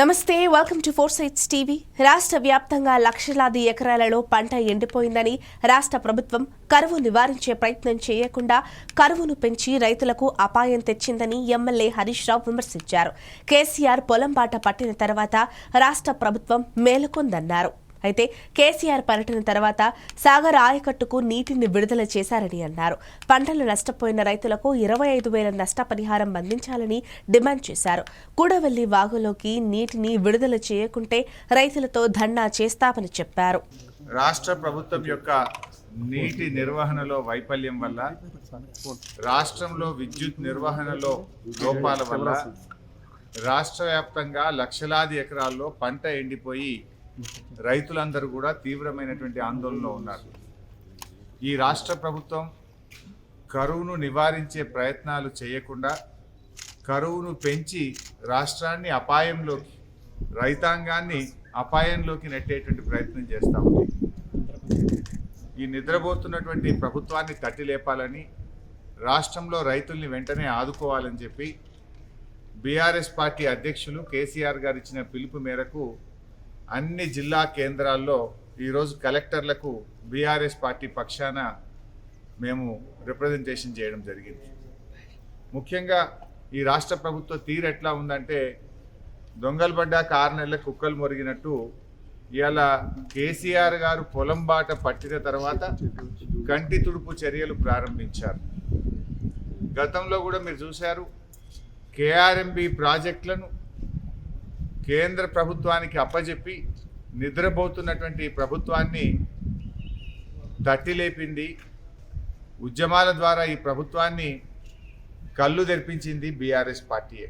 నమస్తే welcome to four sides TV రాష్ట్ర వ్యాప్తంగా లక్షలాది ఎకరాలలో పంట ఎండిపోయిందని రాష్ట్ర ప్రభుత్వం కరువు నివారించే ప్రయత్నం చేయకుండా కరువును పెంచి రైతులకు అపాయం తెచ్చిందని ఎమ్మెల్యే హరీష్ రావు విమర్శించారు. కేసీఆర్ పొలం బాట పట్టిన తర్వాత రాష్ట్ర ప్రభుత్వం మేలుకొందన్నారు. అయితే కేసీఆర్ పర్యటన తర్వాత సాగర్ ఆయకట్టుకు నీటిని విడుదల చేశారని అన్నారు. పంటలు నష్టపోయిన రైతులకు ఇరవై ఐదు వేల నష్టపరిహారం అందించాలని డిమాండ్ చేశారు. కూడవెల్లి వాగులోకి నీటిని విడుదల చేయకుంటే రైతులతో ధర్నా చేస్తామని చెప్పారు. రాష్ట్ర ప్రభుత్వం యొక్క నీటి నిర్వహణలో వైఫల్యం వల్ల రాష్ట్రంలో విద్యుత్ నిర్వహణలో లోపాల వల్ల రాష్ట్ర వ్యాప్తంగా లక్షలాది ఎకరాల్లో పంట ఎండిపోయి రైతులందరూ కూడా తీవ్రమైనటువంటి ఆందోళనలో ఉన్నారు. ఈ రాష్ట్ర ప్రభుత్వం కరువును నివారించే ప్రయత్నాలు చేయకుండా కరువును పెంచి రాష్ట్రాన్ని అపాయంలోకి రైతాంగాన్ని అపాయంలోకి నెట్టేటువంటి ప్రయత్నం చేస్తూ ఉంది. ఈ నిద్రపోతున్నటువంటి ప్రభుత్వాన్ని తట్టి లేపాలని రాష్ట్రంలో రైతుల్ని వెంటనే ఆదుకోవాలని చెప్పి బీఆర్ఎస్ పార్టీ అధ్యక్షులు కేసీఆర్ గారు ఇచ్చిన పిలుపు మేరకు అన్ని జిల్లా కేంద్రాల్లో ఈరోజు కలెక్టర్లకు బీఆర్ఎస్ పార్టీ పక్షాన మేము రిప్రజెంటేషన్ చేయడం జరిగింది. ముఖ్యంగా ఈ రాష్ట్ర ప్రభుత్వ తీరు ఎట్లా ఉందంటే దొంగలు పడ్డాక ఆరు నెలల కుక్కలు మొరిగినట్టు ఇవాళ కేసీఆర్ గారు పొలం బాట పట్టిన తర్వాత కంటి తుడుపు చర్యలు ప్రారంభించారు. గతంలో కూడా మీరు చూశారు కేఆర్ఎంబి ప్రాజెక్టులను కేంద్ర ప్రభుత్వానికి అప్పజెప్పి నిద్రపోతున్నటువంటి ప్రభుత్వాన్ని తట్టి లేపింది ఉద్యమాల ద్వారా ఈ ప్రభుత్వాన్ని కళ్ళు తెరిపించింది బీఆర్ఎస్ పార్టీయే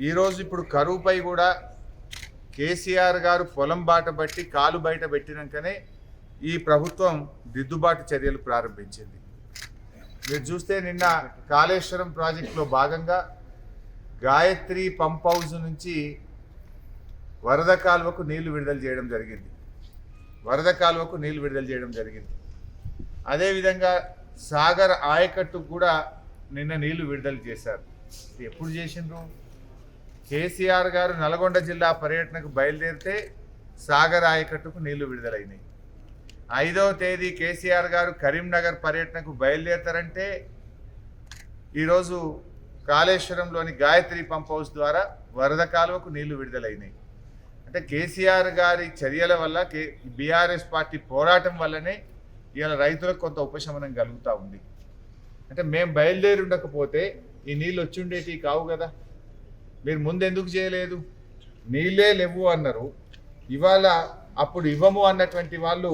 ఈరోజు ఇప్పుడు కరువుపై కూడా కేసీఆర్ గారు పొలం బాట బట్టి కాలు బయట పెట్టినాకనే ఈ ప్రభుత్వం దిద్దుబాటు చర్యలు ప్రారంభించింది. మీరు చూస్తే నిన్న కాళేశ్వరం ప్రాజెక్టులో భాగంగా గాయత్రి పంప్ హౌస్ నుంచి వరద కాలువకు నీళ్ళు విడుదల చేయడం జరిగింది. వరద కాలువకు నీళ్ళు విడుదల చేయడం జరిగింది. అదేవిధంగా సాగర్ ఆయకట్టుకు కూడా నిన్న నీళ్ళు విడుదల చేశారు. ఎప్పుడు చేసిండ్రు? కేసీఆర్ గారు నల్గొండ జిల్లా పర్యటనకు బయలుదేరితే సాగర్ ఆయకట్టుకు నీళ్ళు విడుదలైనాయి. ఐదవ తేదీ కేసీఆర్ గారు కరీంనగర్ పర్యటనకు బయలుదేరతారంటే ఈరోజు కాళేశ్వరంలోని గాయత్రి పంప్ హౌస్ ద్వారా వరద కాలువకు నీళ్ళు విడుదలైనాయి. అంటే కేసీఆర్ గారి చర్యల వల్ల కే బీఆర్ఎస్ పార్టీ పోరాటం వల్లనే ఇవాళ రైతులకు కొంత ఉపశమనం కలుగుతూ ఉంది. అంటే మేము బయలుదేరి ఉండకపోతే ఈ నీళ్ళు వచ్చిండేటి కావు కదా. మీరు ముందు ఎందుకు చేయలేదు? నీళ్ళే లేవు అన్నారు. ఇవాళ అప్పుడు ఇవ్వము అన్నటువంటి వాళ్ళు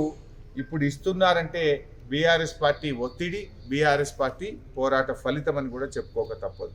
ఇప్పుడు ఇస్తున్నారంటే బీఆర్ఎస్ పార్టీ ఒత్తిడి బీఆర్ఎస్ పార్టీ పోరాట ఫలితం అని కూడా చెప్పుకోక తప్పదు.